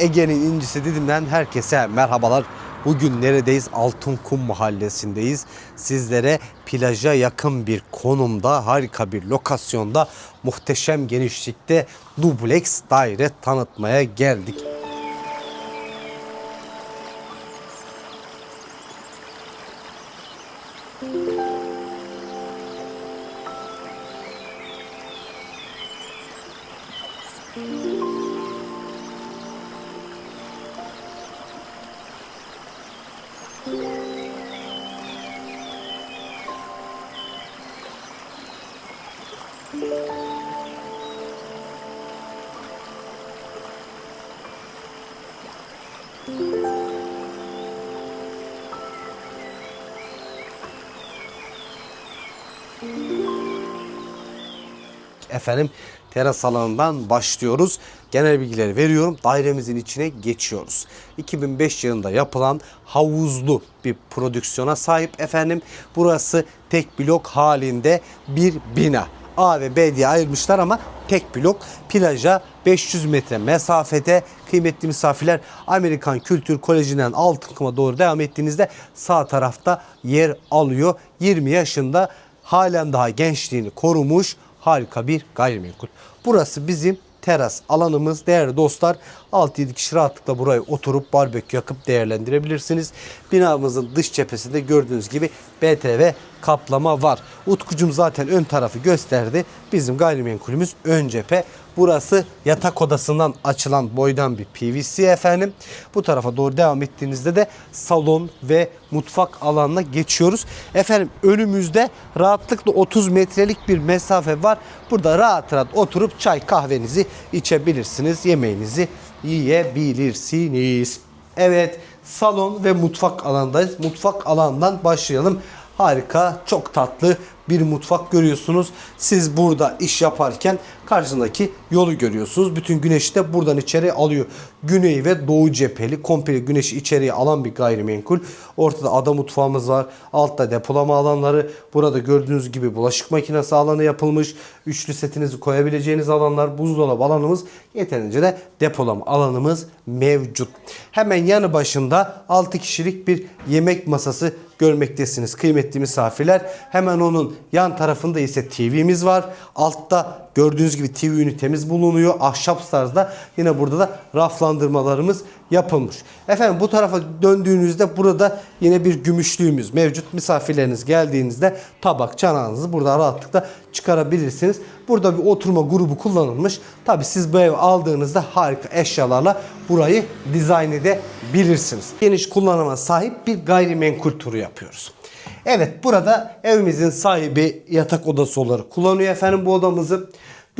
Ege'nin incisi Didim'den herkese merhabalar. Bugün neredeyiz? Altınkum mahallesindeyiz. Sizlere plaja yakın bir konumda, harika bir lokasyonda, muhteşem genişlikte dubleks daire tanıtmaya geldik. Efendim teras alanından başlıyoruz. Genel bilgileri veriyorum. Dairemizin içine geçiyoruz. 2005 yılında yapılan havuzlu bir prodüksiyona sahip efendim. Burası tek blok halinde bir bina. A ve B diye ayırmışlar ama tek blok plaja 500 metre mesafede kıymetli misafirler Amerikan Kültür Koleji'nden Altınkum'a doğru devam ettiğinizde sağ tarafta yer alıyor. 20 yaşında halen daha gençliğini korumuş harika bir gayrimenkul. Burası bizim teras alanımız değerli dostlar. 6-7 kişi rahatlıkla buraya oturup barbekü yakıp değerlendirebilirsiniz. Binamızın dış cephesinde gördüğünüz gibi BTV kaplama var. Utkucum zaten ön tarafı gösterdi. Bizim gayrimenkulümüz ön cephe. Burası yatak odasından açılan boydan bir PVC efendim. Bu tarafa doğru devam ettiğinizde de salon ve mutfak alanına geçiyoruz. Efendim önümüzde rahatlıkla 30 metrelik bir mesafe var. Burada rahat rahat oturup çay kahvenizi içebilirsiniz. Yemeğinizi yiyebilirsiniz. Evet salon ve mutfak alandayız. Mutfak alandan başlayalım. Harika, çok tatlı bir mutfak görüyorsunuz. Siz burada iş yaparken karşısındaki yolu görüyorsunuz. Bütün güneşi de buradan içeri alıyor. Güney ve doğu cepheli komple güneşi içeriye alan bir gayrimenkul. Ortada ada mutfağımız var. Altta depolama alanları. Burada gördüğünüz gibi bulaşık makinesi alanı yapılmış. Üçlü setinizi koyabileceğiniz alanlar. Buzdolabı alanımız. Yeterince de depolama alanımız mevcut. Hemen yanı başında 6 kişilik bir yemek masası görmektesiniz kıymetli misafirler. Hemen onun yan tarafında ise TV'miz var. Altta gördüğünüz gibi TV ünitemiz bulunuyor. Ahşap tarzda yine burada da raflandırmalarımız yapılmış. Efendim bu tarafa döndüğünüzde burada yine bir gümüşlüğümüz mevcut. Misafirleriniz geldiğinizde tabak çanağınızı burada rahatlıkla çıkarabilirsiniz. Burada bir oturma grubu kullanılmış. Tabi siz bu ev aldığınızda harika eşyalarla burayı dizayn edebilirsiniz. Geniş kullanıma sahip bir gayrimenkul turu yapıyoruz. Evet burada evimizin sahibi yatak odası olarak kullanıyor efendim bu odamızı.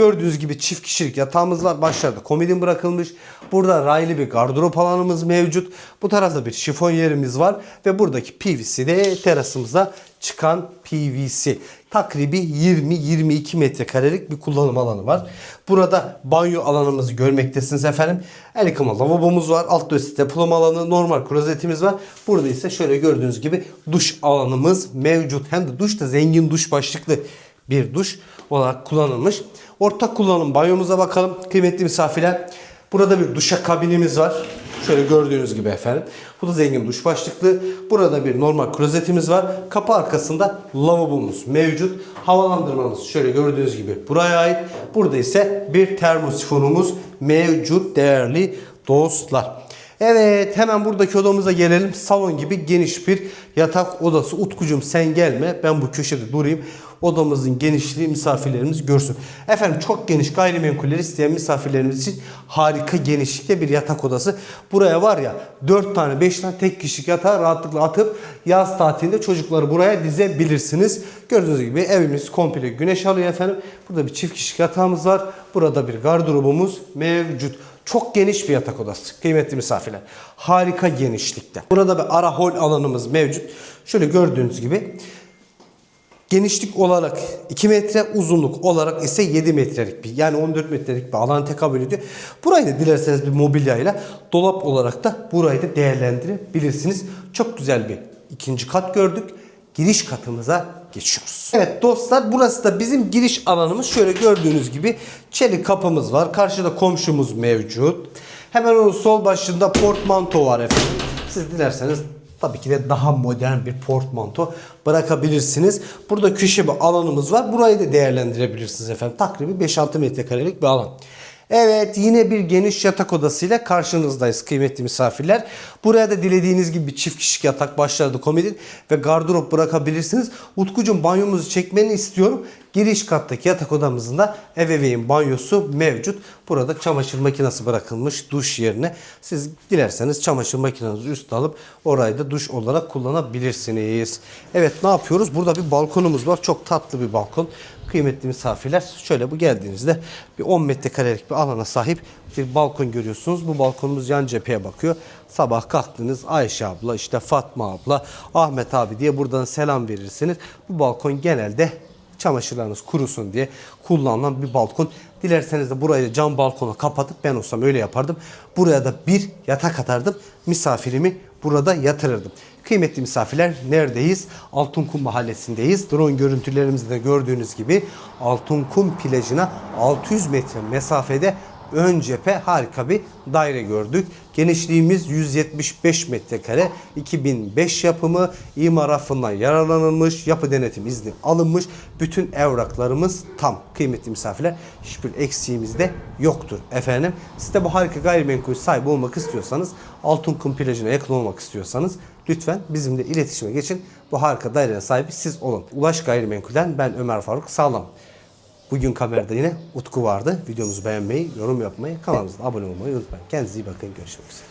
Gördüğünüz gibi çift kişilik yatağımız var. Başlarda komodin bırakılmış. Burada raylı bir gardırop alanımız mevcut. Bu tarafta bir şifon yerimiz var. Ve buradaki PVC de terasımıza çıkan PVC. Takribi 20-22 metrekarelik bir kullanım alanı var. Burada banyo alanımızı görmektesiniz efendim. El yıkama lavabomuz var. Altta üstte depolama alanı, normal klozetimiz var. Burada ise şöyle gördüğünüz gibi duş alanımız mevcut. Hem de duş da zengin duş başlıklı bir duş olarak kullanılmış. Ortak kullanım banyomuza bakalım kıymetli misafirler. Burada bir duşa kabinimiz var. Şöyle gördüğünüz gibi efendim. Bu da zengin duş başlıklı. Burada bir normal klozetimiz var. Kapı arkasında lavabomuz mevcut. Havalandırmamız şöyle gördüğünüz gibi buraya ait. Burada ise bir termosifonumuz mevcut değerli dostlar. Evet hemen buradaki odamıza gelelim. Salon gibi geniş bir yatak odası. Utkucum sen gelme ben bu köşede durayım. Odamızın genişliği misafirlerimiz görsün. Efendim çok geniş gayrimenkuller isteyen misafirlerimiz için harika genişlikte bir yatak odası. Buraya var ya 4 tane 5 tane tek kişilik yatağı rahatlıkla atıp yaz tatilinde çocukları buraya dizebilirsiniz. Gördüğünüz gibi evimiz komple güneş alıyor efendim. Burada bir çift kişilik yatağımız var. Burada bir gardırobumuz mevcut. Çok geniş bir yatak odası kıymetli misafirler. Harika genişlikte. Burada bir ara hol alanımız mevcut. Şöyle gördüğünüz gibi genişlik olarak 2 metre, uzunluk olarak ise 7 metrelik bir yani 14 metrelik bir alan tekabül ediyor. Burayı da dilerseniz bir mobilyayla dolap olarak da burayı da değerlendirebilirsiniz. Çok güzel bir ikinci kat gördük. Giriş katımıza geçiyoruz. Evet dostlar burası da bizim giriş alanımız. Şöyle gördüğünüz gibi çelik kapımız var. Karşıda komşumuz mevcut. Hemen onun sol başında portmanto var efendim. Siz dilerseniz tabii ki de daha modern bir portmanto bırakabilirsiniz. Burada köşe bir alanımız var. Burayı da değerlendirebilirsiniz efendim. Takribi 5-6 metrekarelik bir alan. Evet yine bir geniş yatak odasıyla karşınızdayız kıymetli misafirler. Buraya da dilediğiniz gibi çift kişilik yatak başlarda komodin ve gardırop bırakabilirsiniz. Utkucuğum banyomuzu çekmeni istiyorum. Giriş kattaki yatak odamızın da ebeveyn banyosu mevcut. Burada çamaşır makinesi bırakılmış duş yerine. Siz dilerseniz çamaşır makinenizi üst alıp orayı da duş olarak kullanabilirsiniz. Evet ne yapıyoruz? Burada bir balkonumuz var. Çok tatlı bir balkon. Kıymetli misafirler şöyle bu geldiğinizde bir 10 metrekarelik bir alana sahip bir balkon görüyorsunuz. Bu balkonumuz yan cepheye bakıyor. Sabah kalktınız Ayşe abla işte Fatma abla Ahmet abi diye buradan selam verirsiniz. Bu balkon genelde çamaşırlarınız kurusun diye kullanılan bir balkon. Dilerseniz de burayı cam balkona kapatıp ben olsam öyle yapardım. Buraya da bir yatak atardım. Misafirimi burada yatırırdım. Kıymetli misafirler neredeyiz? Altınkum mahallesindeyiz. Drone görüntülerimizde de gördüğünüz gibi Altınkum plajına 600 metre mesafede ön cephe harika bir daire gördük. Genişliğimiz 175 metrekare. 2005 yapımı imar affından yararlanılmış. Yapı denetim izni alınmış. Bütün evraklarımız tam. Kıymetli misafirler hiçbir eksiğimiz de yoktur efendim. Siz de bu harika gayrimenkul sahibi olmak istiyorsanız Altınkum plajına yakın olmak istiyorsanız lütfen bizimle iletişime geçin. Bu harika daireye sahibi siz olun. Ulaş Gayrimenkul'den ben Ömer Faruk Sağlam. Bugün kamerada yine Utku vardı. Videomuzu beğenmeyi, yorum yapmayı, kanalımıza abone olmayı unutmayın. Kendinize iyi bakın. Görüşmek üzere.